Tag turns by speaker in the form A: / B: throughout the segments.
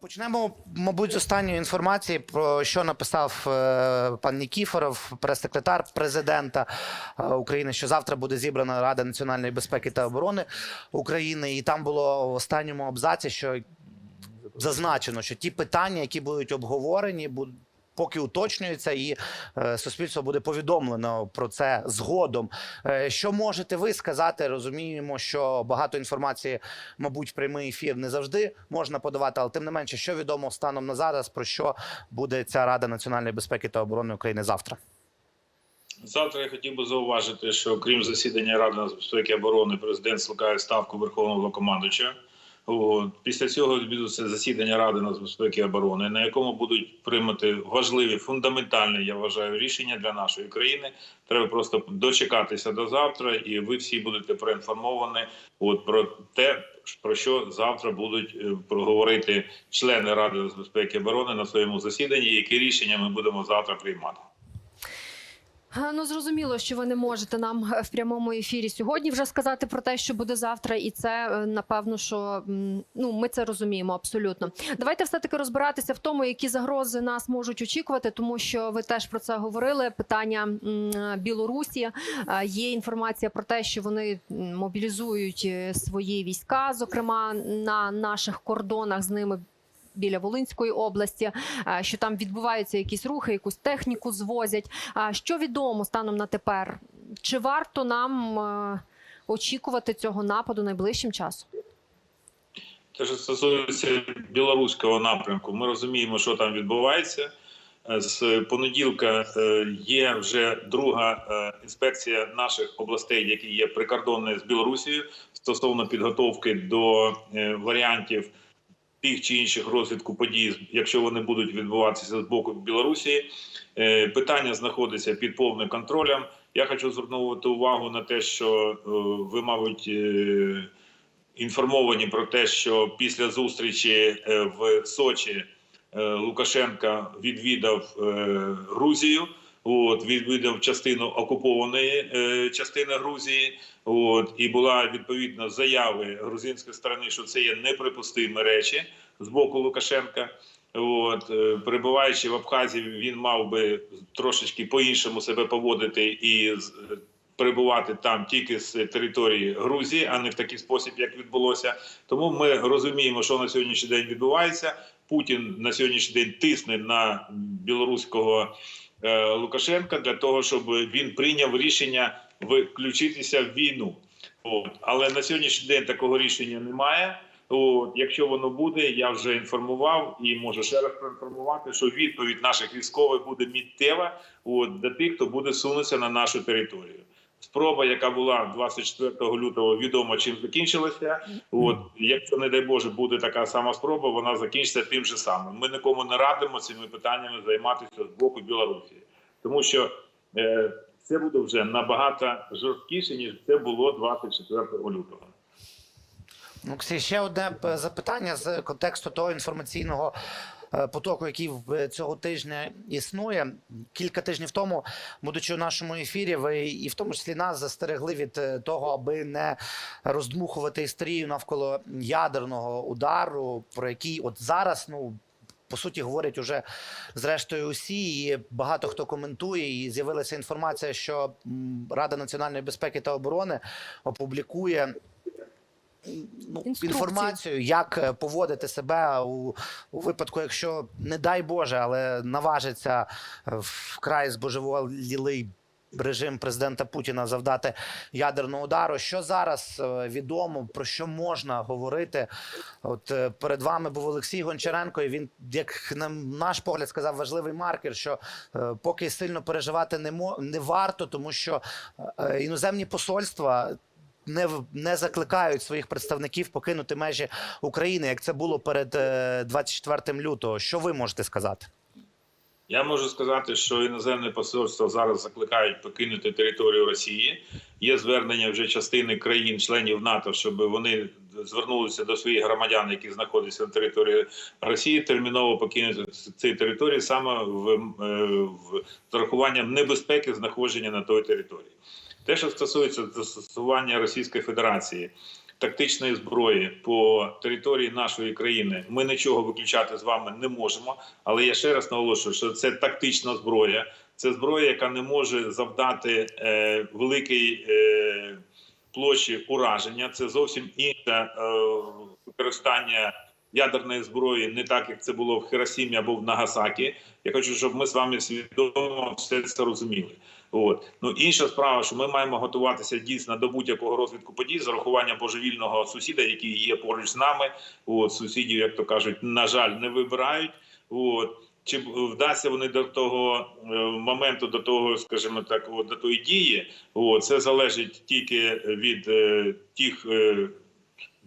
A: Почнемо, мабуть, з останньої інформації, про що написав е, пан Нікіфоров, прес-секретар президента е, України, що завтра буде зібрана Рада національної безпеки та оборони України. І там було в останньому абзаці, що зазначено, що ті питання, які будуть обговорені. Поки уточнюються, і е, суспільство буде повідомлено про це згодом. Е, що можете ви сказати? Розуміємо, що багато інформації, мабуть, прямий ефір не завжди можна подавати, але тим не менше, що відомо станом на зараз, про що буде ця Рада національної безпеки та оборони України завтра.
B: Завтра я хотів би зауважити, що крім засідання Ради нацбезпеки і оборони, президент скликає ставку Верховного Головнокомандуюча. От. Після цього відбудеться засідання Ради нацбезпеки і оборони, на якому будуть приймати важливі фундаментальні, я вважаю, рішення для нашої країни. Треба просто дочекатися до завтра, і ви всі будете проінформовані от про те, про що завтра будуть е, проговорити члени Ради нацбезпеки і оборони на своєму засіданні, які рішення ми будемо завтра приймати.
C: Е, Ну зрозуміло, що ви не можете нам е, в прямому ефірі сьогодні вже сказати про те, що буде завтра, і це е, напевно, що ну ми це розуміємо абсолютно. Давайте все таки розбиратися в тому, які загрози нас можуть очікувати, тому що ви теж про це говорили. Питання Білорусі є інформація про те, що вони мобілізують свої війська, зокрема на наших кордонах з ними. Біля Волинської області, е, що там відбуваються якісь рухи, якусь техніку звозять. А що відомо станом на тепер? Чи варто нам е, очікувати цього нападу найближчим часом?
B: Те, що стосується білоруського напрямку, ми розуміємо, що там відбувається. Е, З понеділка є вже друга інспекція наших областей, які є прикордонні з Білорусією, стосовно підготовки до варіантів тих чи інших розвитку подій, якщо вони будуть відбуватися з боку Білорусі. Е, Питання знаходиться під повним контролем. Я хочу звернути увагу на те, що е, ви, мабуть, е, інформовані про те, що після зустрічі в Сочі Лукашенка відвідав Грузію. От відвідав частину окупованої е, частини Грузії. От і була відповідно заяви грузинської сторони, що це є неприпустимі речі з боку Лукашенка. От е, перебуваючи в Абхазії, він мав би трошечки по-іншому себе поводити і з- перебувати там тільки з території Грузії, а не в такий спосіб, як відбулося. Тому ми розуміємо, що на сьогоднішній день відбувається. Путін на сьогоднішній день тисне на білоруського е, Лукашенка для того, щоб він прийняв рішення включитися в війну. От. Але на сьогоднішній день такого рішення немає. От, якщо воно буде, я вже інформував і можу ще раз проінформувати, що відповідь наших військових буде міттєва от, до тих, хто буде сунутися на нашу територію. Спроба, яка була 24 лютого, відомо чим закінчилася. От якщо не дай Боже буде така сама спроба, вона закінчиться тим же самим. Ми нікому не радимо цими питаннями займатися з боку Білорусі, тому що е, це буде вже набагато жорсткіше ніж це було 24 лютого.
A: Ну, ще одне е, запитання з контексту того інформаційного потоку, який в цього тижня існує. Кілька тижнів тому, будучи у нашому ефірі, ви і в тому числі нас застерегли від е, того, аби не роздмухувати історію навколо ядерного удару, про який от зараз, ну. По суті, говорять уже зрештою усі, і багато хто коментує. І з'явилася інформація, що Рада національної безпеки та оборони опублікує ну,
C: Інструкції.
A: інформацію, як е, поводити себе у, у випадку, якщо, не дай Боже, але наважиться е, вкрай збожеволілий режим президента Путіна завдати ядерного удару. Що зараз е, відомо, про що можна говорити? От перед вами був Олексій Гончаренко, і він, як на наш погляд, сказав важливий маркер, що поки сильно переживати не не варто, тому що іноземні посольства не не закликають своїх представників покинути межі України, як це було перед е, 24 лютого. Що ви можете сказати?
B: Я можу сказати, що іноземне посольство зараз закликають покинути територію Росії. Є звернення вже частини країн-членів НАТО, щоб вони звернулися до своїх громадян, які знаходяться на території Росії, терміново покинути ці території саме в, е, в з урахуванням небезпеки знаходження на той території. Те, що стосується застосування Російської Федерації тактичної зброї по території нашої країни, ми нічого виключати з вами не можемо. Але я ще раз наголошую, що це тактична зброя, це зброя, яка не може завдати е, великий. Е, площі ураження. Це зовсім інше е, використання ядерної зброї, не так як це було в Хіросімі або в Нагасакі. Я хочу, щоб ми з вами свідомо все це розуміли. От ну інша справа, що ми маємо готуватися дійсно до будь-якого розвитку подій з урахуванням божевільного сусіда, який є поруч з нами. От сусідів, як то кажуть, на жаль, не вибирають. От чи вдасться вони до того е, моменту, до того, скажімо так, от, до тої дії, от, це залежить тільки від е, тих е,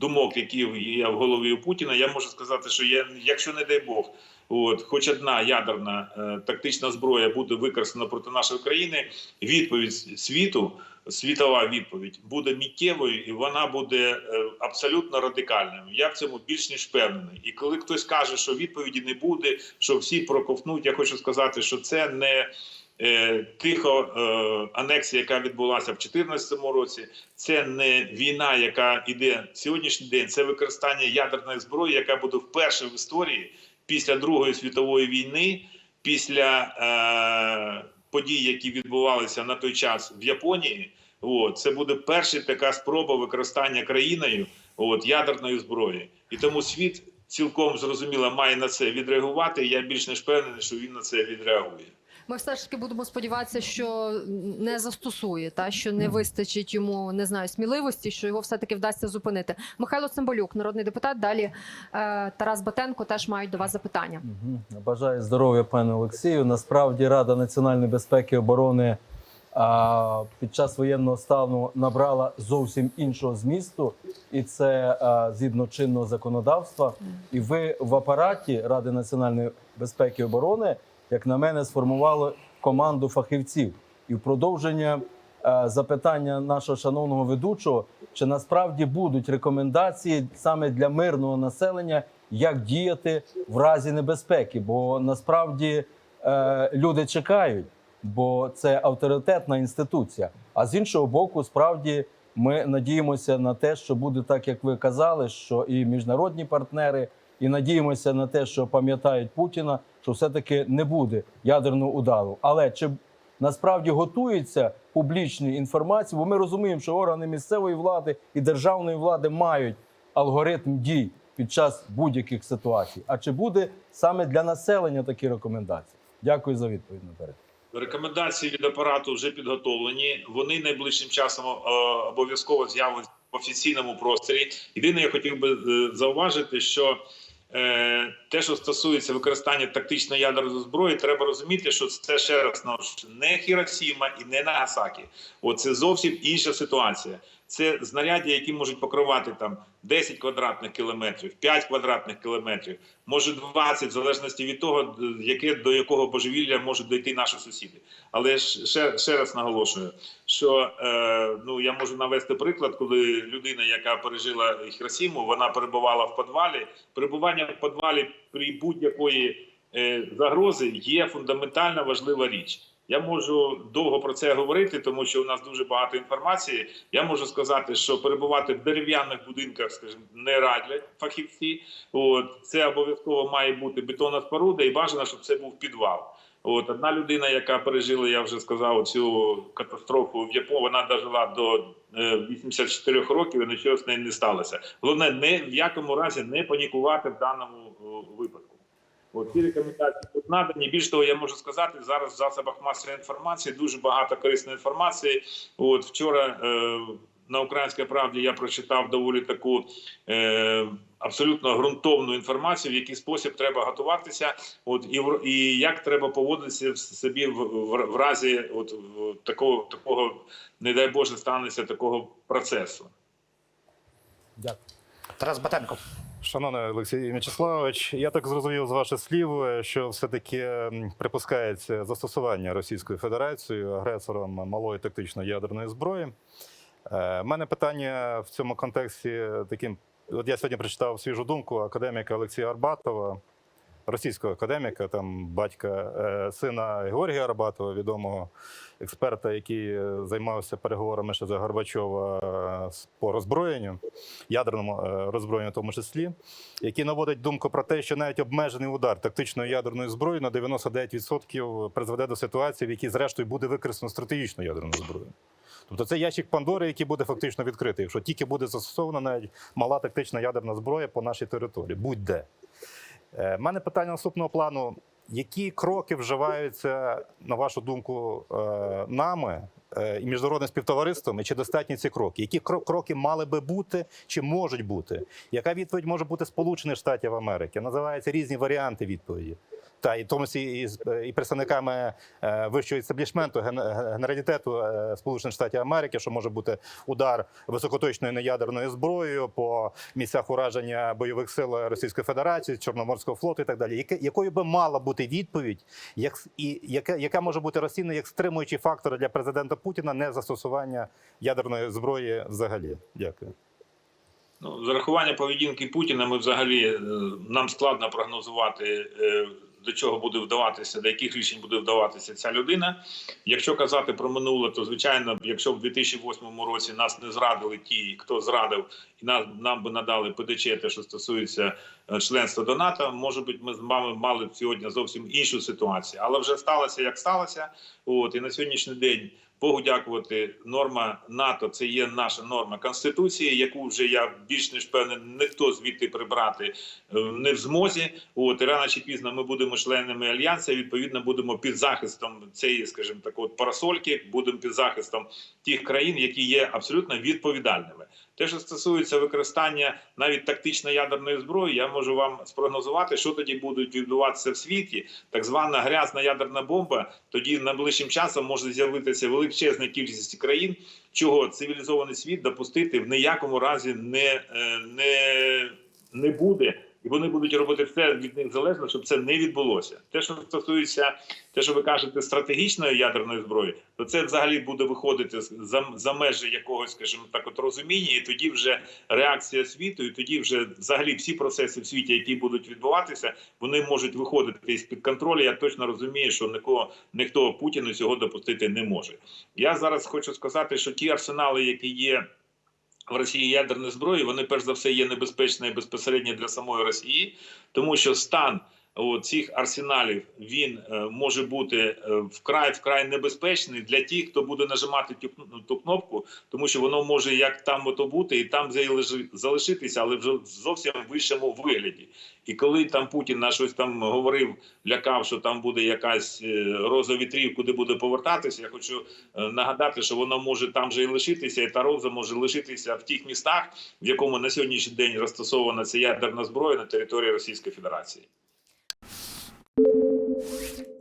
B: думок, які є в голові у Путіна. Я можу сказати, що я, якщо не дай Бог, от, хоч одна ядерна е, тактична зброя буде використана проти нашої країни, відповідь світу. Світова відповідь буде миттєвою і вона буде е, абсолютно радикальною. Я в цьому більш ніж впевнений. І коли хтось каже, що відповіді не буде, що всі проковтнуть, я хочу сказати, що це не тихо е, анексія, яка відбулася в 2014 році. Це не війна, яка іде сьогоднішній день. Це використання ядерної зброї, яка буде вперше в історії після Другої світової війни, після е, подій, які відбувалися на той час в Японії. От, це буде перша така спроба використання країною от, ядерної зброї. І тому світ цілком зрозуміло має на це відреагувати. Я більш не впевнений, що він на це відреагує.
C: Ми все ж таки будемо сподіватися, що не застосує, та що не вистачить йому не знаю сміливості, що його все таки вдасться зупинити. Михайло Цимбалюк, народний депутат. Далі е, Тарас Батенко теж мають до вас запитання.
D: Бажаю здоров'я, пане Олексію. Насправді Рада національної безпеки і оборони під час воєнного стану набрала зовсім іншого змісту, і це згідно чинного законодавства. І ви в апараті Ради національної безпеки і оборони, як на мене, сформували команду фахівців. І в продовження е, запитання нашого шановного ведучого, чи насправді будуть рекомендації саме для мирного населення, як діяти в разі небезпеки? Бо насправді е, люди чекають, бо це авторитетна інституція. А з іншого боку, справді ми надіємося на те, що буде так, як ви казали, що і міжнародні партнери, і надіємося на те, що пам'ятають Путіна, що все-таки не буде ядерного удару. Але чи насправді готується публічні інформації? Бо ми розуміємо, що органи місцевої влади і державної влади мають алгоритм дій під час будь-яких ситуацій. А чи буде саме для населення такі рекомендації? Дякую за відповідь наперед.
B: Рекомендації від апарату вже підготовлені. Вони найближчим часом е, обов'язково з'являться в офіційному просторі. Єдине, я хотів би е, зауважити, що те, що стосується використання тактичної ядерної зброї, треба розуміти, що це ще раз не Хіросіма і не Нагасакі. От це зовсім інша ситуація. Це знаряддя, які можуть покривати там 10 квадратних кілометрів, 5 квадратних кілометрів, може 20, в залежності від того, яке до якого божевілля можуть дойти наші сусіди. Але ще, ще раз наголошую, що е, ну я можу навести приклад, коли людина, яка пережила Хіросіму, вона перебувала в підвалі. Перебування в підвалі при будь-якої е, загрози є фундаментально важлива річ. Я можу довго про це говорити, тому що у нас дуже багато інформації. Я можу сказати, що перебувати в дерев'яних будинках, скажімо, не радять фахівці. От це обов'язково має бути бетонна споруда, і бажано, щоб це був підвал. От одна людина, яка пережила, я вже сказав, цю катастрофу в Японії, вона дожила до е, 84 років, і нічого з нею не сталося. Головне, не в якому разі не панікувати в даному випадку. От ці рекомендації тут надані. Більш того, я можу сказати, зараз в засобах масової інформації дуже багато корисної інформації. От вчора е, на українській правді я прочитав доволі таку е, абсолютно ґрунтовну інформацію, в який спосіб треба готуватися, от і і як треба поводитися в собі в, в, в разі от в такого такого, не дай Боже, станеться такого процесу.
D: Дякую.
A: Тарас Батенко.
E: Шановний Олексій М'ячеславович, я так зрозумів з ваших слів, що все-таки припускається застосування Російською Федерацією агресором малої тактичної ядерної зброї. У мене питання в цьому контексті таким: от я сьогодні прочитав свіжу думку академіка Олексія Арбатова, російського академіка, там батька е, сина Георгія Арбатова, відомого експерта, який е, займався переговорами ще за Горбачова е, по роззброєнню, ядерному е, роззброєнню, в тому числі, який наводить думку про те, що навіть обмежений удар тактичною ядерною зброєю на 99% призведе до ситуації, в якій, зрештою, буде використано стратегічну ядерну зброю. Тобто це ящик Пандори, який буде фактично відкритий, якщо тільки буде застосована навіть мала тактична ядерна зброя по нашій території, будь-де. У мене питання наступного плану: які кроки вживаються, на вашу думку, е, нами е, і міжнародним співтовариством, і чи достатні ці кроки? Які кро- кроки мали би бути чи можуть бути? Яка відповідь може бути Сполучених Штатів Америки? Називаються різні варіанти відповіді. Та і тому числі і, з- представниками е, вищого генералітету е, Сполучених Штатів Америки, що може бути удар високоточною неядерною зброєю по місцях ураження бойових сил Російської Федерації, Чорноморського флоту і так далі. Яке, якою би мала бути відповідь, як і яка, яка може бути розцінена як стримуючий фактор для президента Путіна не застосування ядерної зброї взагалі? Дякую.
B: Ну, з рахування поведінки Путіна, ми взагалі е, нам складно прогнозувати, е, до чого буде вдаватися, до яких рішень буде вдаватися ця людина. Якщо казати про минуле, то звичайно, якщо в 2008 році нас не зрадили ті, хто зрадив, і нас нам би надали ПДЧ, те, що стосується е, членства до НАТО, може бути, ми з вами мали б сьогодні зовсім іншу ситуацію, але вже сталося як сталося. От і на сьогоднішній день. Богу дякувати, норма НАТО це є наша норма конституції, яку вже я більш ніж певний, ніхто звідти прибрати е, не в змозі. От і рано чи пізно ми будемо членами альянсу. Відповідно, будемо під захистом цієї, скажімо так, от парасольки, будемо під захистом тих країн, які є абсолютно відповідальними. Те, що стосується використання навіть тактичної ядерної зброї, я можу вам спрогнозувати, що тоді будуть відбуватися в світі. Так звана грязна ядерна бомба. Тоді найближчим часом може з'явитися величезна кількість країн, чого цивілізований світ допустити в ніякому разі не, е, не, не буде. І вони будуть робити все від них залежно, щоб це не відбулося. Те, що стосується те, що ви кажете, стратегічної ядерної зброї, то це взагалі буде виходити з- за, за межі якогось, скажімо так, от розуміння, і тоді вже реакція світу, і тоді вже взагалі всі процеси в світі, які будуть відбуватися, вони можуть виходити із під контролю. Я точно розумію, що нікого ніхто Путіну цього допустити не може. Я зараз хочу сказати, що ті арсенали, які є. В Росії ядерної зброї вони перш за все є небезпечні безпосередньо для самої Росії, тому що стан от, цих арсеналів він е, може бути е, вкрай вкрай небезпечний для тих, хто буде нажимати ту, ту кнопку, тому що воно може як там ото бути, і там залишитися, але вже зовсім вищому вигляді. І коли там Путін на щось там говорив, лякав, що там буде якась е, роза вітрів, куди буде повертатися. Я хочу нагадати, що воно може там же і лишитися, і та роза може лишитися в тих містах, в якому на сьогоднішній день розтасована ця ядерна зброя на території Російської Федерації. よし。